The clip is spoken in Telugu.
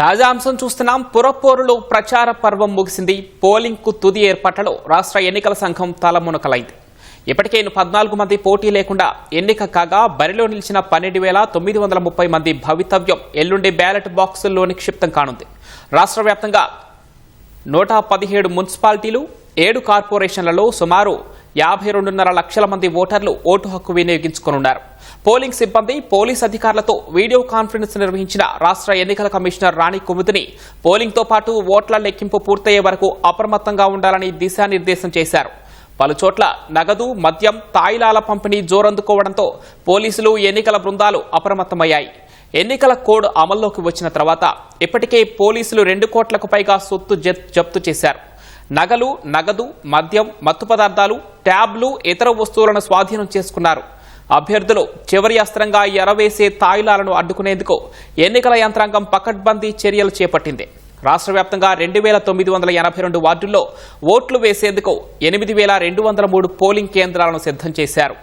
తాజా అంశం చూస్తున్నాం. పురపోరులో ప్రచార పర్వం ముగిసింది. పోలింగ్కు తుది ఏర్పాట్లలో రాష్ట్ర ఎన్నికల సంఘం తలమునకలైంది. ఇప్పటికే పద్నాలుగు మంది పోటీ లేకుండా ఎన్నిక కాగా బరిలో నిలిచిన పన్నెండు వేల తొమ్మిది వందల ముప్పై మంది భవితవ్యం ఎల్లుండి బ్యాలెట్ బాక్సుల్లో నిక్షిప్తం కానుంది. రాష్ట్ర వ్యాప్తంగా నూట పదిహేడు మున్సిపాలిటీలు ఏడు కార్పొరేషన్లలో సుమారు యాభై రెండున్నర లక్షల మంది ఓటర్లు ఓటు హక్కు వినియోగించుకోనున్నారు. పోలింగ్ సిబ్బంది పోలీస్ అధికారులతో వీడియో కాన్ఫరెన్స్ నిర్వహించిన రాష్ట్ర ఎన్నికల కమిషనర్ రాణి కుముదిని పోలింగ్తో పాటు ఓట్ల లెక్కింపు పూర్తయ్యే వరకు అప్రమత్తంగా ఉండాలని దిశానిర్దేశం చేశారు. పలుచోట్ల నగదు మద్యం తాయిలాల పంపిణీ జోరందుకోవడంతో పోలీసులు ఎన్నికల బృందాలు అప్రమత్తమయ్యాయి. ఎన్నికల కోడ్ అమల్లోకి వచ్చిన తర్వాత ఇప్పటికే పోలీసులు రెండు కోట్లకు పైగా సొత్తు జప్- జప్తు చేశారు. నగలు నగదు మద్యం మత్తు పదార్థాలు ట్యాబ్లు ఇతర వస్తువులను స్వాధీనం చేసుకున్నారు. అభ్యర్థులు చివరి అస్త్రంగా ఎరవేసే తాయిలాలను అడ్డుకునేందుకు ఎన్నికల యంత్రాంగం పకడ్బందీ చర్యలు చేపట్టింది. రాష్ట్ర వ్యాప్తంగా రెండు వేల తొమ్మిది వందల ఎనభై రెండు వార్డుల్లో ఓట్లు వేసేందుకు ఎనిమిది వేల రెండు వందల మూడు పోలింగ్ కేంద్రాలను సిద్ధం చేశారు.